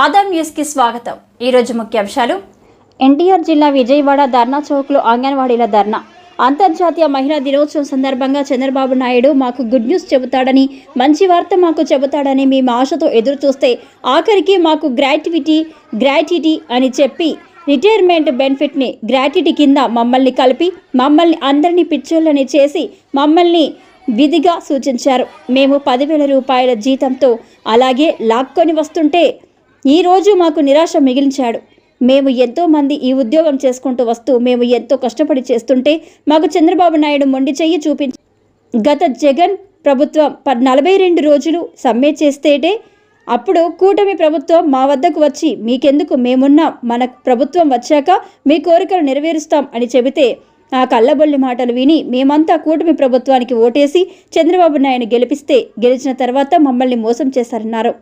ఆదాం న్యూస్కి స్వాగతం. ఈరోజు ముఖ్యాంశాలు ఎన్టీఆర్ జిల్లా విజయవాడ ధర్నా చౌక్లో అంగన్వాడీల ధర్నా. అంతర్జాతీయ మహిళా దినోత్సవం సందర్భంగా చంద్రబాబు నాయుడు మాకు గుడ్ న్యూస్ చెబుతాడని మంచి వార్త మాకు చెబుతాడని మేము ఆశతో ఎదురు చూస్తే ఆఖరికి మాకు గ్రాట్యుటీ గ్రాట్యుటీ అని చెప్పి రిటైర్మెంట్ బెనిఫిట్ని గ్రాట్యుటీ కింద మమ్మల్ని కలిపి మమ్మల్ని అందరినీ పిచ్చోళ్ళని చేసి మమ్మల్ని విధిగా సూచించారు. మేము పదివేల రూపాయల జీతంతో అలాగే లాక్కొని వస్తుంటే ఈరోజు మాకు నిరాశ మిగిలించాడు. మేము ఎంతోమంది ఈ ఉద్యోగం చేసుకుంటూ వస్తూ మేము ఎంతో కష్టపడి చేస్తుంటే మాకు చంద్రబాబు నాయుడు మొండి చెయ్యి చూపించి గత జగన్ ప్రభుత్వం ప- నలభై రెండు రోజులు సమ్మె చేస్తేటే అప్పుడు కూటమి ప్రభుత్వం మా వద్దకు వచ్చి మీకెందుకు మేమున్నాం మన ప్రభుత్వం వచ్చాక మీ కోరికలు నెరవేరుస్తాం అని చెబితే ఆ కళ్ళబొల్లి మాటలు విని మేమంతా కూటమి ప్రభుత్వానికి ఓటేసి చంద్రబాబు నాయుడు గెలిపిస్తే గెలిచిన తర్వాత మమ్మల్ని మోసం చేశారన్నారు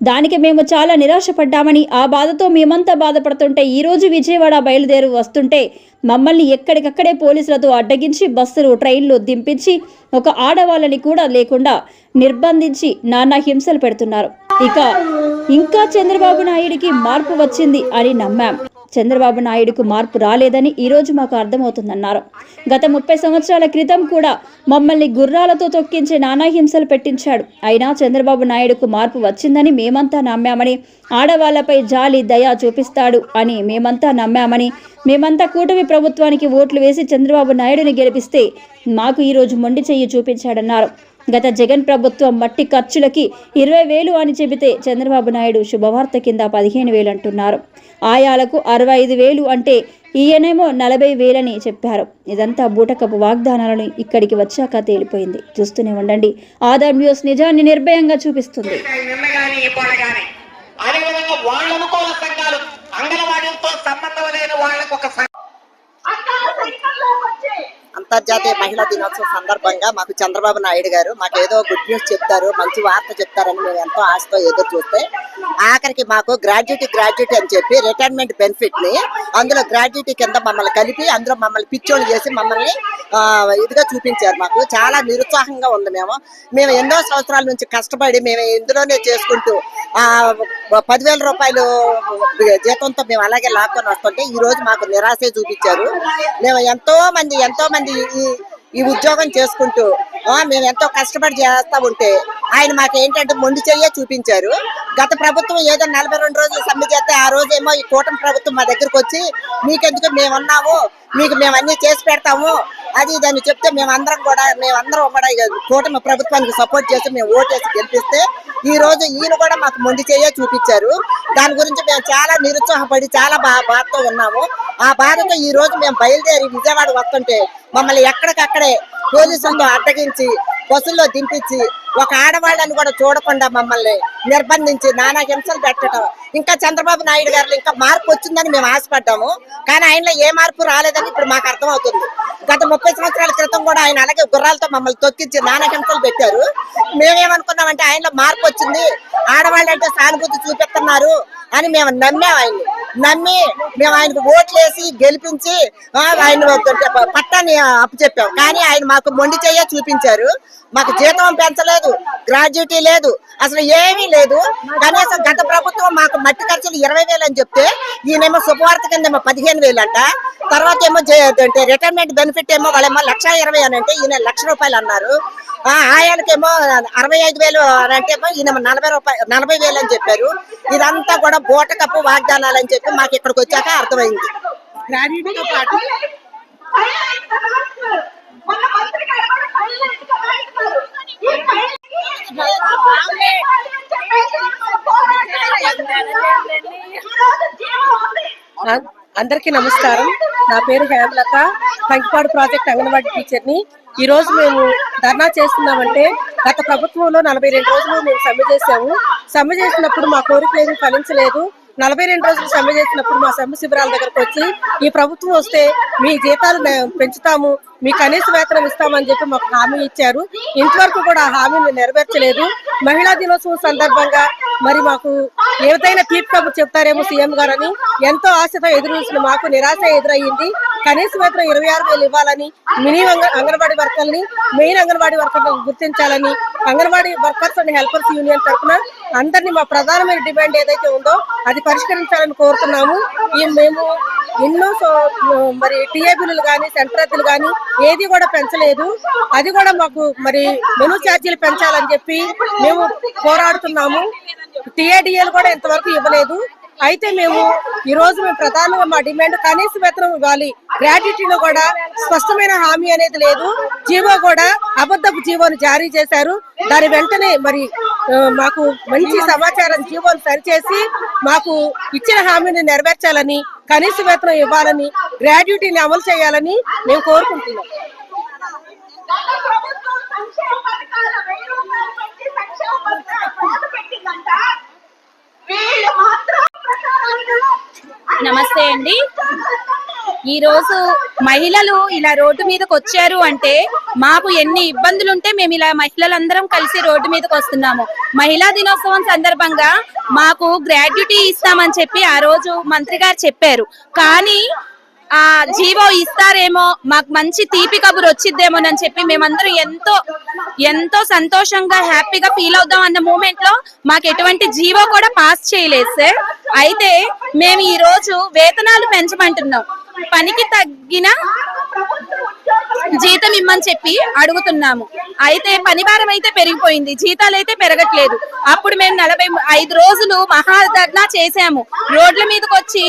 దానికి మేము చాలా నిరాశపడ్డామని ఆ బాధతో మేమంతా బాధపడుతుంటే ఈరోజు విజయవాడ బయలుదేరి వస్తుంటే మమ్మల్ని ఎక్కడికక్కడే పోలీసులతో అడ్డగించి బస్సులు ట్రైన్లు దింపించి ఒక ఆడవాళ్ళని కూడా లేకుండా నిర్బంధించి నానా హింసలు పెడుతున్నారు. ఇక ఇంకా చంద్రబాబు నాయుడికి మార్పు వచ్చింది అని నమ్మాం. చంద్రబాబు నాయుడుకు మార్పు రాలేదని ఈరోజు మాకు అర్థమవుతుందన్నారు. గత ముప్పై సంవత్సరాల క్రితం కూడా మమ్మల్ని గుర్రాలతో తొక్కించి నానా హింసలు పెట్టించాడు. అయినా చంద్రబాబు నాయుడుకు మార్పు వచ్చిందని మేమంతా నమ్మామని ఆడవాళ్ళపై జాలి దయ చూపిస్తాడు అని మేమంతా నమ్మామని మేమంతా కూటమి ప్రభుత్వానికి ఓట్లు వేసి చంద్రబాబు నాయుడుని గెలిపిస్తే మాకు ఈరోజు మొండి చెయ్యి చూపించాడన్నారు. గత జగన్ ప్రభుత్వం మట్టి ఖర్చులకి ఇరవై వేలు అని చెబితే చంద్రబాబు నాయుడు శుభవార్త కింద పదిహేను వేలు అంటున్నారు. ఆయాలకు అరవై ఐదు వేలు అంటే ఈయనేమో నలభై వేలని చెప్పారు. ఇదంతా బూటకపు వాగ్దానాలను ఇక్కడికి వచ్చాక తేలిపోయింది. చూస్తూనే ఉండండి. ఆధార్ న్యూస్ నిజాన్ని నిర్భయంగా చూపిస్తుంది. నిన్న గాని ఇవాళ గాని అదేవిధంగా వాళ్ళ అనుకూల సంఘాలు అంగన్వాడీలతో సంబంధం లేని వాళ్ళకు ఒక అంతర్జాతీయ మహిళా దినోత్సవం సందర్భంగా మాకు చంద్రబాబు నాయుడు గారు మాకు ఏదో గుడ్ న్యూస్ చెప్తారు మంచి వార్త చెప్తారని మేము ఎంతో ఆశతో ఎదురు చూస్తే ఆఖరికి మాకు గ్రాడ్యుటీ గ్రాడ్యుయేట్ అని చెప్పి రిటైర్మెంట్ బెనిఫిట్ని అందులో గ్రాడ్యుటీ కింద మమ్మల్ని కలిపి అందులో మమ్మల్ని పిచ్చోళ్ళు చేసి మమ్మల్ని ఇదిగా చూపించారు మాకు. చాలా నిరుత్సాహంగా ఉంది మేము. మేము ఎన్నో సంవత్సరాల నుంచి కష్టపడి మేము ఇందులోనే చేసుకుంటూ ఆ పదివేల రూపాయలు జీతంతో మేము అలాగే లాక్కొని వస్తుంటే ఈ రోజు మాకు నిరాశే చూపించారు. మేము ఎంతో మంది ఎంతో మంది ఈ ఈ ఉద్యోగం చేసుకుంటూ మేము ఎంతో కష్టపడి చేస్తా ఉంటే ఆయన మాకు ఏంటంటే మొండి చెయ్యే చూపించారు. గత ప్రభుత్వం ఏదో నలభై రెండు రోజులు సమ్మె చేస్తే ఆ రోజేమో ఈ కూటమి ప్రభుత్వం మా దగ్గరకు వచ్చి మీకెందుకు మేము ఉన్నాము మీకు మేము అన్ని చేసి పెడతాము. అది దాన్ని చెప్తే మేమందరం కూడా మేమందరం కూడా కూటమి ప్రభుత్వానికి సపోర్ట్ చేసి మేము ఓటేసి గెలిపిస్తే ఈ రోజు ఈయన కూడా మాకు మొండి చెయ్యే చూపించారు. దాని గురించి మేము చాలా నిరుత్సాహపడి చాలా బా బాధతో ఉన్నాము. ఆ బాధతో ఈ రోజు మేము బయలుదేరి విజయవాడ వస్తుంటే మమ్మల్ని ఎక్కడికక్కడే పోలీసులతో అడ్డగించి బస్సుల్లో దింపించి ఒక ఆడవాళ్ళని కూడా చూడకుండా మమ్మల్ని నిర్బంధించి నానా హింసలు పెట్టడం. ఇంకా చంద్రబాబు నాయుడు గారు ఇంకా మార్పు వచ్చిందని మేము ఆశపడ్డాము. కానీ ఆయనలో ఏ మార్పు రాలేదని ఇప్పుడు మాకు అర్థమవుతుంది. గత ముప్పై సంవత్సరాల క్రితం కూడా ఆయన అలాగే గుర్రాలతో మమ్మల్ని తొక్కించి నానా హింసలు పెట్టారు. మేమేమనుకున్నామంటే ఆయనలో మార్పు వచ్చింది. ఆడవాళ్ళంటే సానుభూతి చూపిస్తున్నారు అని మేము నమ్మాము ఆయన్ని. నమ్మి మేము ఆయనకు ఓట్లేసి గెలిపించి ఆయన పట్టాన్ని అప్పచెప్పాం. కానీ ఆయన మాకు మొండి చెయ్య చూపించారు. మాకు జీతం పెంచలేదు గ్రాడ్యుటీ లేదు అసలు ఏమీ లేదు. కనీసం గత ప్రభుత్వం మాకు మట్టి ఖర్చులు ఇరవై వేలు అని చెప్తే ఈయనేమో శుభవార్త కింద ఏమో పదిహేను వేలు అంట. తర్వాత ఏమో జే- అంటే రిటైర్మెంట్ బెనిఫిట్ ఏమో వాళ్ళేమో లక్ష ఇరవై అని అంటే ఈయన లక్ష రూపాయలు అన్నారు. ఆ ఆయాలకేమో అరవై ఐదు వేలు అని అంటే ఈయన నలభై రూపాయలు నలభై వేలు అని చెప్పారు. ఇదంతా కూడా బోటకప్పు వాగ్దానాలు అని చెప్పి మాకు ఇక్కడికి వచ్చాక అర్థమైంది. గ్రాడ్యుటీతో పాటు అందరికీ నమస్కారం. నా పేరు హేమలత. కంకిపాడు ప్రాజెక్ట్ అంగన్వాడీ టీచర్ని. ఈరోజు మేము ధర్నా చేస్తున్నామంటే గత ప్రభుత్వంలో నలభై రెండు రోజులు మేము సమ్మె చేసాము సమ్మె చేసినప్పుడు మా కోరిక ఏమీ ఫలించలేదు. నలభై రెండు రోజులు సమ్మె చేసినప్పుడు మా సమ్మె శిబిరాల దగ్గరకు వచ్చి ఈ ప్రభుత్వం వస్తే మీ జీతాలు పెంచుతాము. మీ కనీస వేతనం ఇస్తామని చెప్పి మాకు హామీ ఇచ్చారు. ఇంతవరకు కూడా ఆ హామీని నెరవేర్చలేదు. మహిళా దినోత్సవం సందర్భంగా మరి మాకు ఏదైనా తీర్పు కబుర్ చెప్తారేమో సీఎం గారని ఎంతో ఆశతో ఎదురు చూసిన మాకు నిరాశ ఎదురయ్యింది. కనీస వేతనం ఇరవై ఆరు వేలు ఇవ్వాలని మినీ అంగన్వాడీ వర్కర్ని మెయిన్ అంగన్వాడీ వర్కర్లను గుర్తించాలని anganwadi workers and helpers union తరఫున అందరినీ మా ప్రధానమైన డిమాండ్ ఏదైతే ఉందో అది పరిష్కరించాలని కోరుతున్నాము. ఈ మేము ఎన్నో మరి టీఏబీలు కానీ సెంట్రల్ కానీ ఏది కూడా పెంచలేదు. అది కూడా మాకు మరి మెను ఛార్జీలు పెంచాలని చెప్పి మేము పోరాడుతున్నాము. టీఏడిఏలు కూడా ఇంతవరకు ఇవ్వలేదు. అయితే మేము ఈ రోజు మేము ప్రధానంగా మా డిమాండ్ కనీస వేతనం ఇవ్వాలి. గ్రాడ్యుటీలో కూడా స్పష్టమైన హామీ అనేది లేదు. జీవో కూడా అబద్ధపు జీవోను జారీ చేశారు. దాని వెంటనే మరి మాకు మంచి సమాచారం జీవోలు సరిచేసి మాకు ఇచ్చిన హామీని నెరవేర్చాలని కనీస వేతనం ఇవ్వాలని గ్రాడ్యుటీని అమలు చేయాలని మేము కోరుకుంటున్నాం. నమస్తే అండి. ఈ రోజు మహిళలు ఇలా రోడ్డు మీదకి వచ్చారు అంటే మాకు ఎన్ని ఇబ్బందులు ఉంటే మేము ఇలా మహిళలందరం కలిసి రోడ్డు మీదకి వస్తున్నాము. మహిళా దినోత్సవం సందర్భంగా మాకు గ్రాడ్యుటీ ఇస్తామని చెప్పి ఆ రోజు మంత్రి గారు చెప్పారు. కానీ ఆ జీవో ఇస్తారేమో మాకు మంచి తీపి కబురు వచ్చిద్దేమోనని చెప్పి మేమందరం ఎంతో ఎంతో సంతోషంగా హ్యాపీగా ఫీల్ అవుదాం అన్న మూమెంట్లో మాకు ఎటువంటి జీవో కూడా పాస్ చేయలేదు సార్. అయితే మేము ఈ రోజు వేతనాలు పెంచమంటున్నాం. పనికి తగ్గిన జీతం ఇమ్మని చెప్పి అడుగుతున్నాము. అయితే పనిభారం అయితే పెరిగిపోయింది. జీతాలు అయితే పెరగట్లేదు. అప్పుడు మేము నలభై ఐదు రోజులు మహాధర్నా చేశాము. రోడ్ల మీదకి వచ్చి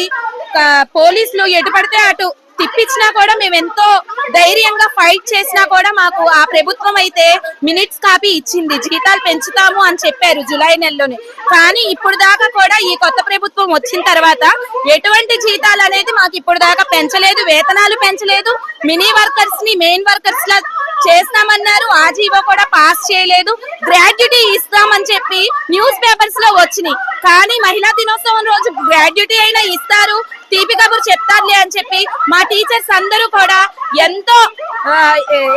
పోలీసులు ఎటు పడితే అటు తిప్పించినా కూడా మేము ఎంతో ధైర్యంగా ఫైట్ చేసినా కూడా మాకు ఆ ప్రభుత్వం అయితే మినిట్స్ కాపీ ఇచ్చింది. జీతాలు పెంచుతాము అని చెప్పారు జూలై నెలలోనే. కానీ ఇప్పుడు దాకా కూడా ఈ కొత్త ప్రభుత్వం వచ్చిన తర్వాత ఎటువంటి జీతాలు అనేది మాకు ఇప్పుడు దాకా పెంచలేదు. వేతనాలు పెంచలేదు. మినీ వర్కర్స్ని మెయిన్ వర్కర్స్ లా చేస్తామన్నారు. ఆ జీవో కూడా పాస్ చేయలేదు. గ్రాడ్యుటీ ఇస్తామని చెప్పి న్యూస్ పేపర్స్లో వచ్చినాయి. కానీ మహిళా దినోత్సవం రోజు గ్రాడ్యుటీ అయినా ఇస్తారు. తీపి కబురు చెప్తారులే అని చెప్పి మా టీచర్స్ అందరూ కూడా ఎంతో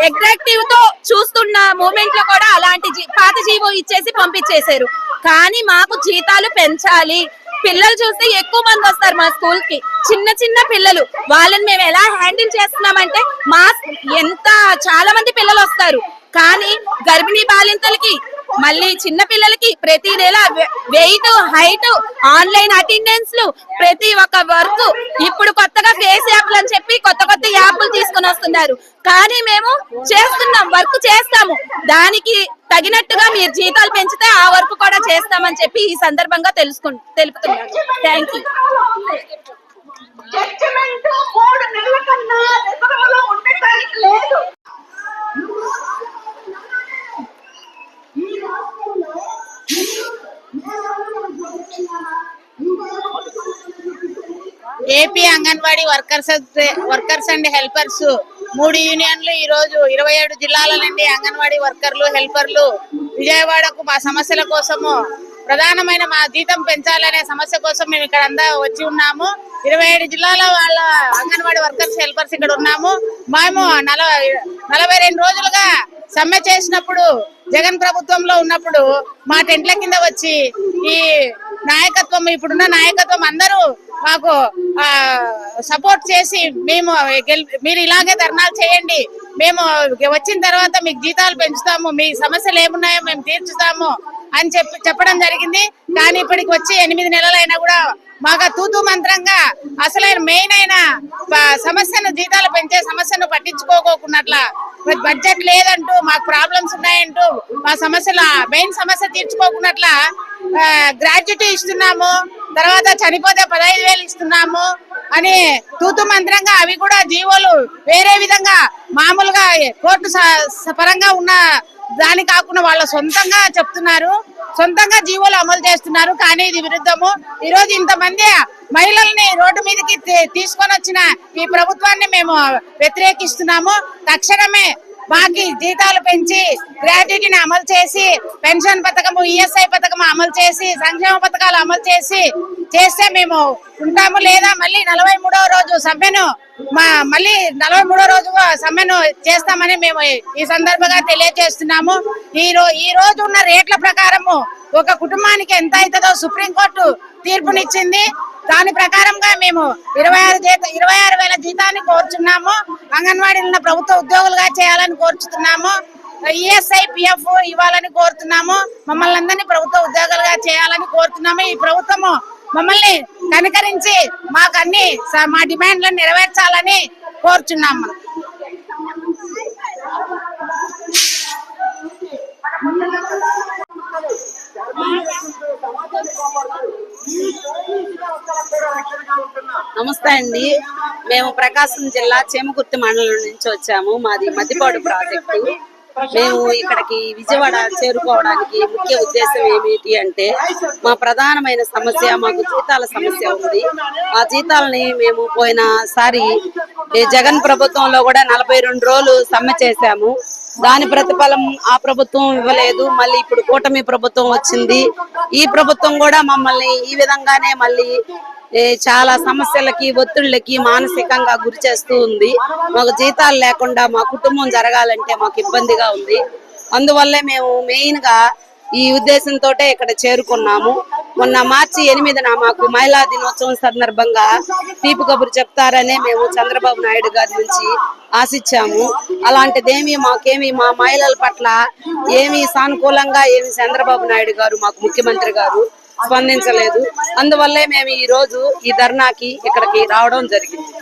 ఎగ్జాక్టివ్తో చూస్తున్న మూమెంట్లో కూడా అలాంటి జీ- పాత జీవో ఇచ్చేసి పంపించేశారు. కానీ మాకు జీతాలు పెంచాలి. పిల్లలు చూస్తే ఎక్కువ మంది వస్తారు మా స్కూల్కి. చిన్న చిన్న పిల్లలు. వాళ్ళని మేము ఎలా హ్యాండిల్ చేస్తున్నామంటే మా ఎంత చాలా మంది పిల్లలు వస్తారు. కానీ గర్భిణీ బాలింతలకి మళ్ళీ చిన్న పిల్లలకి ప్రతి నెల వెయిట్ హైట్ ఆన్లైన్ అటెండెన్స్లు ప్రతి ఒక్క వర్క్. ఇప్పుడు కొత్తగా ఫేస్ యాప్లు అని చెప్పి కొత్త కొత్త యాప్లు తీసుకొని వస్తున్నారు. కానీ మేము చేస్తున్నాం వర్క్ చేస్తాము. దానికి తగినట్టుగా మీరు జీతాలు పెంచితే ఆ వర్క్ కూడా చేస్తామని చెప్పి ఈ సందర్భంగా తెలుసుకు తెలుపుతున్నాను. Thank you AP anganwadi workers workers and helpers మూడు యూనియన్లు ఈ రోజు ఇరవై ఏడు జిల్లాల నుండి అంగన్వాడీ వర్కర్లు హెల్పర్లు విజయవాడకు మా సమస్యల కోసము ప్రధానమైన మా జీతం పెంచాలనే సమస్య కోసం మేము ఇక్కడ అంతా వచ్చి ఉన్నాము. ఇరవై ఏడు జిల్లాల వాళ్ళ అంగన్వాడీ వర్కర్స్ హెల్పర్స్ ఇక్కడ ఉన్నాము. మేము నలభై నలభై రెండు రోజులుగా సమ్మె చేసినప్పుడు జగన్ ప్రభుత్వంలో ఉన్నప్పుడు మా టెంట్ల కింద వచ్చి ఈ నాయకత్వం ఇప్పుడున్న నాయకత్వం అందరూ మాకు సపోర్ట్ చేసి మేము మీరు ఇలాగే ధర్నాలు చేయండి. మేము వచ్చిన తర్వాత మీకు జీతాలు పెంచుతాము మీ సమస్యలు ఏమున్నాయో మేము తీర్చుతాము అని చెప్పి చెప్పడం జరిగింది. కానీ ఇప్పటికి వచ్చి ఎనిమిది నెలలైనా కూడా మాకు తూతు మంత్రంగా అసలైన మెయిన్ అయిన సమస్యను జీతాలు పెంచే సమస్యను పట్టించుకోకోకున్నట్ల. బడ్జెట్ లేదంటూ మాకు ప్రాబ్లమ్స్ ఉన్నాయంటూ మా సమస్యల మెయిన్ సమస్య తీర్చుకోకున్నట్ల గ్రాడ్యుటీ ఇస్తున్నాము తర్వాత చనిపోతే పదహైదు వేలు ఇస్తున్నాము అని తూతు మంత్రంగా అవి కూడా జీవోలు వేరే విధంగా మామూలుగా కోర్టు పరంగా ఉన్న దాని కాకుండా వాళ్ళ సొంతంగా చెప్తున్నారు. సొంతంగా జీవోలు అమలు చేస్తున్నారు. కానీ ఇది విరుద్ధము. ఈ రోజు ఇంతమంది మహిళల్ని రోడ్డు మీదకి తీసుకొని వచ్చిన ఈ ప్రభుత్వాన్ని మేము వ్యతిరేకిస్తున్నాము. తక్షణమే మాకి జీతాలు పెంచి గ్రాడ్యుటీని అమలు చేసి పెన్షన్ పథకము ఈఎస్ఐ పథకము అమలు చేసి సంక్షేమ పథకాలు అమలు చేసి చేస్తే మేము ఉంటాము లేదా మళ్ళీ నలభై మూడవ రోజు సమ్మెను మా మళ్ళీ నలభై మూడో రోజు సమ్మెను చేస్తామని మేము ఈ సందర్భంగా తెలియజేస్తున్నాము. ఈ రో ఈ రోజు ఉన్న రేట్ల ప్రకారము ఒక కుటుంబానికి ఎంత అవుతుందో సుప్రీంకోర్టు తీర్పునిచ్చింది. దాని ప్రకారంగా మేము ఇరవై ఆరు జీత ఇరవై ఆరు వేల జీతాన్ని కోరుచున్నాము. అంగన్వాడీలను ప్రభుత్వ ఉద్యోగులుగా చేయాలని కోరుచుతున్నాము. ఈఎస్ఐ పిఎఫ్ ఇవ్వాలని కోరుతున్నాము. మమ్మల్ని అందరినీ ప్రభుత్వ ఉద్యోగులుగా చేయాలని కోరుతున్నాము. ఈ ప్రభుత్వము మమ్మల్ని కనికరించి మాకు అన్ని మా డిమాండ్లను నెరవేర్చాలని కోరుచున్నాము. నమస్తే అండి. మేము ప్రకాశం జిల్లా చేమకుర్తి మండలం నుంచి వచ్చాము. మాది మద్దిపాడు ప్రాజెక్టు. మేము ఇక్కడికి విజయవాడ చేరుకోవడానికి ముఖ్య ఉద్దేశం ఏమిటి అంటే మా ప్రధానమైన సమస్య మాకు జీతాల సమస్య ఉంది. ఆ జీతాలని మేము పోయినసారి జగన్ ప్రభుత్వంలో కూడా నలభై రెండు రోజులు సమ్మె చేశాము. దాని ప్రతిఫలం ఆ ప్రభుత్వం ఇవ్వలేదు. మళ్ళీ ఇప్పుడు కూటమి ప్రభుత్వం వచ్చింది. ఈ ప్రభుత్వం కూడా మమ్మల్ని ఈ విధంగానే మళ్ళీ చాలా సమస్యలకి ఒత్తిళ్ళకి మానసికంగా గురి చేస్తూ ఉంది. మాకు జీతాలు లేకుండా మా కుటుంబం జరగాలంటే మాకు ఇబ్బందిగా ఉంది. అందువల్లే మేము మెయిన్గా ఈ ఉద్దేశంతో ఇక్కడ చేరుకున్నాము. మొన్న మార్చి ఎనిమిదిన మాకు మహిళా దినోత్సవం సందర్భంగా తీపి కబురు చెప్తారనే మేము చంద్రబాబు నాయుడు గారి నుంచి ఆశించాము. అలాంటిదేమీ మాకేమి మా మహిళల పట్ల ఏమి సానుకూలంగా ఏమి చంద్రబాబు నాయుడు గారు మాకు ముఖ్యమంత్రి గారు స్పందించలేదు. అందువల్లే మేము ఈ రోజు ఈ ధర్నాకి ఇక్కడికి రావడం జరిగింది.